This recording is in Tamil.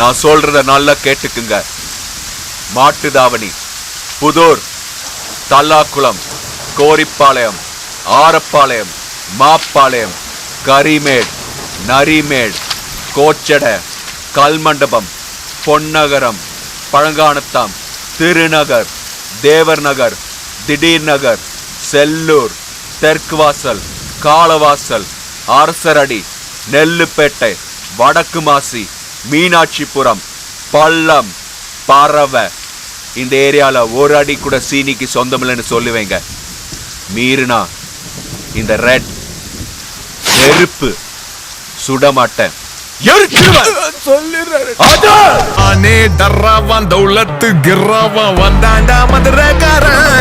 நான் சொல்றத நல்லா கேட்டுக்குங்க. மாட்டுதாவணி புதூர் தல்லாக்குளம் கோரிப்பாளையம் ஆரப்பாளையம் மாப்பாளையம் கரிமேடு நரிமேடு கோச்சடை கல்மண்டபம் பொன்னகரம் பழங்கானத்தாம் திருநகர் தேவர் நகர் திடீர் நகர் செல்லூர் தெற்கு வாசல் காளவாசல் அரசரடி நெல்லுப்பேட்டை வடக்கு மாசி மீனாட்சிபுரம் பள்ளம் பறவை. இந்த ஏரியால ஒரு அடி கூட சீனிக்கு சொந்தமில்லைன்னு சொல்லுவேங்க. மீறினா இந்த ரெட் நெருப்பு சுட மாட்டேன் எரிச்சிருவேன். அதான். ஆனே டர்ராவான் தௌலத்து கிர்ராவான் வந்தாண்டா மதுரக்காரன்.